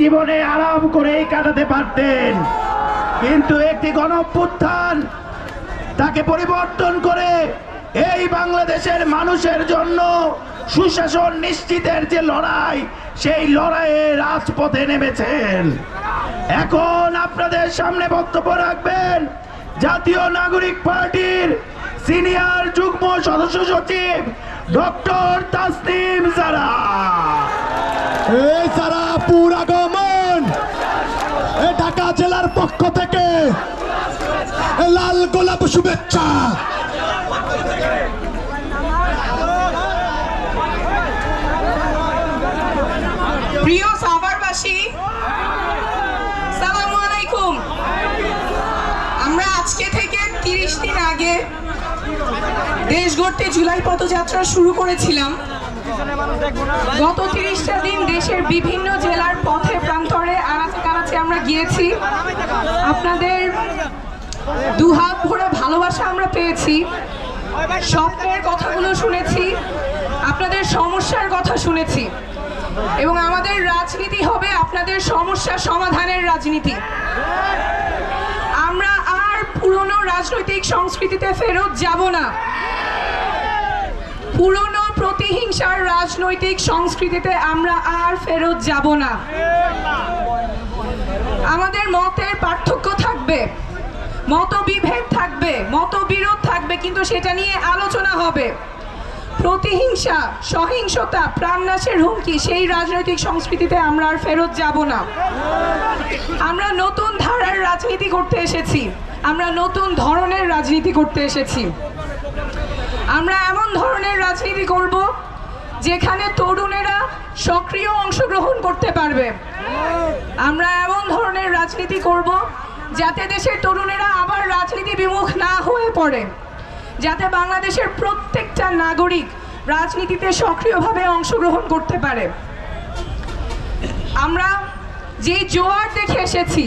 জীবনে আরাম করেই কাটাতে পারতেন। কিন্তু একটি গণপুত্থান তাকে পরিবর্তন করে এই বাংলাদেশের মানুষের জন্য সুশাসন নিশ্চিতের যে লড়াই, সেই লড়াইয়ে রাজপথে নেমেছেন। এখন আপনাদের সামনে বক্তব্য রাখবেন জাতীয় নাগরিক পার্টির সিনিয়র যুগ্ম সদস্য সচিব ডক্টর তাসনিম জারা। এই এ ঢাকা জেলার পক্ষ থেকে লাল গোলাপ শুভেচ্ছা। প্রিয় সাভারবাসী, সালামু আমরা আজকে থেকে তিরিশ দিন আগে দেশ গড়তে জুলাই পদযাত্রা শুরু করেছিলাম। গত তিরিশটা দিন দেশের বিভিন্ন জেলার পথে প্রান্তরে আনাচে কানাচে আমরা গিয়েছি। আপনাদের দুহাত ভরে ভালোবাসা আমরা পেয়েছি। স্বপ্নের কথাগুলো শুনেছি। আপনাদের সমস্যার কথা শুনেছি। এবং আমাদের রাজনীতি হবে আপনাদের সমস্যা সমাধানের রাজনীতি। আমরা আর পুরনো রাজনৈতিক সংস্কৃতিতে ফেরত যাব না। পুরনো প্রতিহিংসার রাজনৈতিক সংস্কৃতিতে আমরা আর ফেরত যাব না। আমাদের মতের পার্থক্য থাকবে, মতবিভেদ থাকবে, মতবিরোধ থাকবে, কিন্তু সেটা নিয়ে আলোচনা হবে। প্রতিহিংসা, সহিংসতা প্রাণনাশের হুমকি, সেই রাজনৈতিক সংস্কৃতিতে আমরা আর ফেরত যাব না। আমরা নতুন ধারার রাজনীতি করতে এসেছি, আমরা নতুন ধরনের রাজনীতি করতে এসেছি। আমরা এমন ধরনের রাজনীতি করব যেখানে তরুণেরা সক্রিয় অংশগ্রহণ করতে পারবে। আমরা এমন ধরনের রাজনীতি করব যাতে দেশের তরুণেরা আবার রাজনীতি বিমুখ না হয়ে পড়ে, যাতে বাংলাদেশের প্রত্যেকটা নাগরিক রাজনীতিতে সক্রিয়ভাবে অংশগ্রহণ করতে পারে। আমরা যে জোয়ার দেখে এসেছি,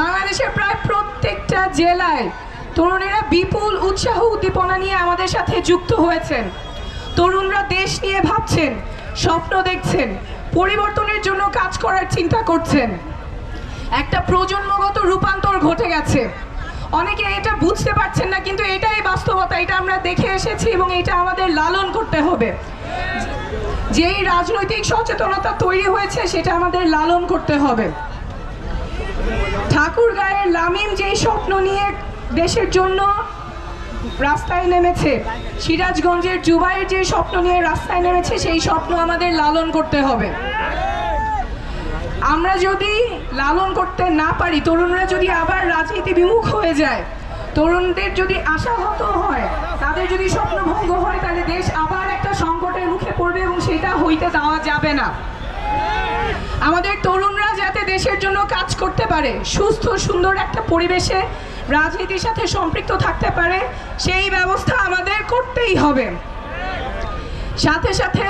বাংলাদেশের প্রায় প্রত্যেকটা জেলায় তরুণেরা বিপুল উৎসাহ উদ্দীপনা নিয়ে আমাদের সাথে যুক্ত হয়েছেন। তরুণরা দেশ নিয়ে ভাবছেন, স্বপ্ন দেখছেন, পরিবর্তনের জন্য কাজ করার চিন্তা করছেন। একটা প্রজন্মগত রূপান্তর ঘটে গেছে। অনেকে এটা বুঝতে পারছেন না, কিন্তু এটাই বাস্তবতা, এটা আমরা দেখে এসেছি এবং এটা আমাদের লালন করতে হবে। যেই রাজনৈতিক সচেতনতা তৈরি হয়েছে, সেটা আমাদের লালন করতে হবে। ঠাকুর গায়ের লামিম যেই স্বপ্ন নিয়ে দেশের জন্য রাস্তায় নেমেছে। সিরাজগঞ্জের জুবাইয়ের যে স্বপ্ন নিয়ে রাস্তায় নেমেছে, সেই স্বপ্ন আমাদের লালন করতে হবে। আমরা যদি লালন করতে না পারি, তরুণরা যদি আবার রাজনীতি বিমুখ হয়ে যায়, তরুণদের যদি আশাহত হয়, তাদের যদি স্বপ্নভঙ্গ হয়, তাহলে দেশ আবার একটা সংকটের মুখে পড়বে এবং সেটা হইতে দেওয়া যাবে না। আমাদের তরুণরা যাতে দেশের জন্য কাজ করতে পারে, সুস্থ, সুন্দর একটা পরিবেশে রাজনীতির সাথে সম্পৃক্ত থাকতে পারে, সেই ব্যবস্থা আমাদের করতেই হবে। সাথে সাথে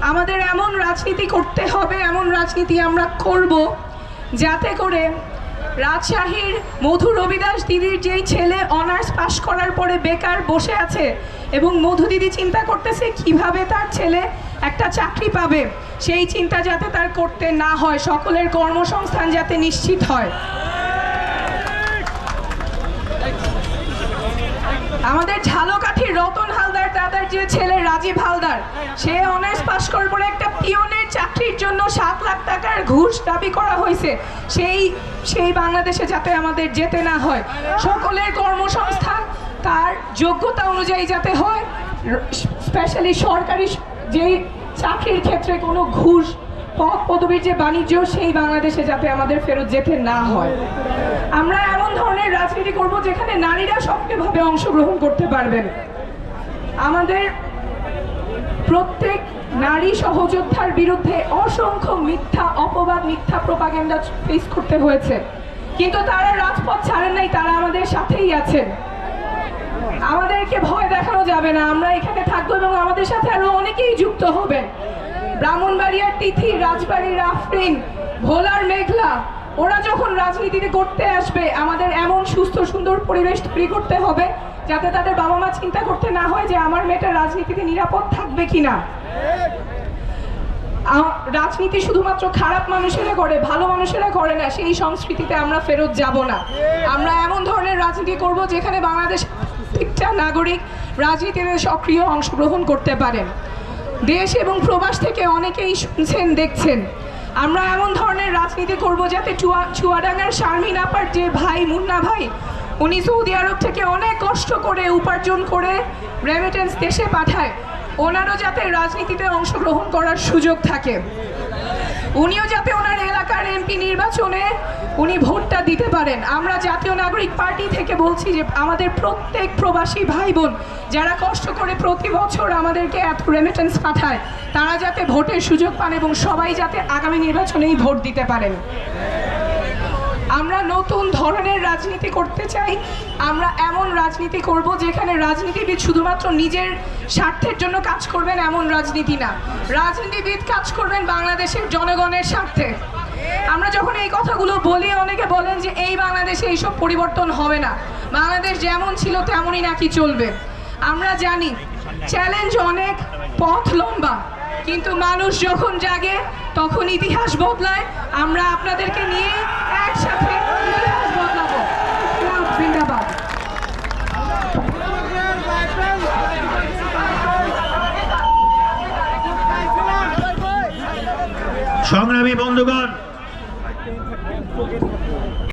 আমাদের এমন রাজনীতি করতে হবে, এমন রাজনীতি আমরা করব যাতে করে রাজশাহীর মধু রবিদাস দিদির যেই ছেলে অনার্স পাশ করার পরে বেকার বসে আছে এবং মধু দিদি চিন্তা করতেছে কীভাবে তার ছেলে একটা চাকরি পাবে, সেই চিন্তা যাতে তার করতে না হয়, সকলের কর্মসংস্থান যাতে নিশ্চিত হয়। আমাদের ঝালকাঠির রতন হালদার দাদার যে ছেলে রাজীব হালদার, সে অনার্স পাস পরে একটা পিয়নের চাকরির জন্য সাত লাখ টাকার ঘুষ দাবি করা হয়েছে। সেই সেই বাংলাদেশে যাতে আমাদের যেতে না হয়। সকলের কর্মসংস্থান তার যোগ্যতা অনুযায়ী যাতে হয়, স্পেশালি সরকারি যেই চাকরির ক্ষেত্রে কোনো ঘুষ পদ পদবীর যে বাণিজ্য, সেই বাংলাদেশে যাতে আমাদের ফেরত যেতে না হয়। আমরা এমন ধরনের রাজনীতি করব যেখানে নারীরা সক্রিয়ভাবে অংশগ্রহণ করতে পারবেন আমাদের প্রত্যেক নারী সহযোদ্ধার বিরুদ্ধে অসংখ্য মিথ্যা, অপবাদ, মিথ্যা প্রপাগেন্ডা ফেস করতে হয়েছে। কিন্তু তারা রাজপথ ছাড়েন নাই, তারা আমাদের সাথেই আছেন। আমাদেরকে ভয় দেখানো যাবে না। আমরা এখানে থাকব এবং আমাদের সাথে আরও অনেকেই যুক্ত হবেন। ব্রাহ্মণবাড়িয়ার তিথি, রাজবাড়ির আফরিন, ভোলার মেঘলা, ওরা যখন রাজনীতিতে করতে আসবে, আমাদের এমন সুস্থ, সুন্দর পরিবেশ তৈরি করতে হবে, যাতে তাদের বাবা মা চিন্তা করতে না হয় যে আমার মেয়েটা রাজনীতিতে নিরাপদ থাকবে কিনা। রাজনীতি শুধুমাত্র খারাপ মানুষেরা করে, ভালো মানুষেরা করে না, সেই সংস্কৃতিতে আমরা ফেরত যাব না। আমরা এমন ধরনের রাজনীতি করব যেখানে বাংলাদেশ নাগরিক রাজনীতিতে সক্রিয় অংশগ্রহণ করতে পারেন। দেশ এবং প্রবাস থেকে অনেকেই শুনছেন, দেখছেন। আমরা এমন ধরনের রাজনীতি করব যাতে চুয়া চুয়াডাঙ্গার শারমিন আপার যে ভাই, মুন্না ভাই, উনি সৌদি আরব থেকে অনেক কষ্ট করে উপার্জন করে রেমিটেন্স দেশে পাঠায়। ওনারও যাতে রাজনীতিতে অংশগ্রহণ করার সুযোগ থাকে। উনিও যাতে ওনার এলাকার এমপি নির্বাচনে উনি ভোটটা দিতে পারেন। আমরা জাতীয় নাগরিক পার্টি থেকে বলছি যে আমাদের প্রত্যেক প্রবাসী ভাই বোন যারা কষ্ট করে প্রতি বছর আমাদেরকে এত রেমিটেন্স পাঠায়, তারা যাতে ভোটের সুযোগ পান এবং সবাই যাতে আগামী নির্বাচনেই ভোট দিতে পারেন। আমরা নতুন ধরনের রাজনীতি করতে চাই, আমরা এমন রাজনীতি করব যেখানে রাজনীতিবিদ শুধুমাত্র নিজের স্বার্থের জন্য কাজ করবেন এমন রাজনীতি না। রাজনীতিবিদ কাজ করবেন বাংলাদেশের জনগণের স্বার্থে। আমরা যখন এই কথাগুলো বলি, অনেকে বলেন যে এই বাংলাদেশে এইসব পরিবর্তন হবে না। বাংলাদেশ যেমন ছিল তেমনই নাকি চলবে। আমরা জানি চ্যালেঞ্জ অনেক, পথ লম্বা, কিন্তু মানুষ যখন জাগে, তখন ইতিহাস বদলায়। আমরা আপনাদেরকে নিয়ে একসাথে সংগ্রামী বন্ধুগণ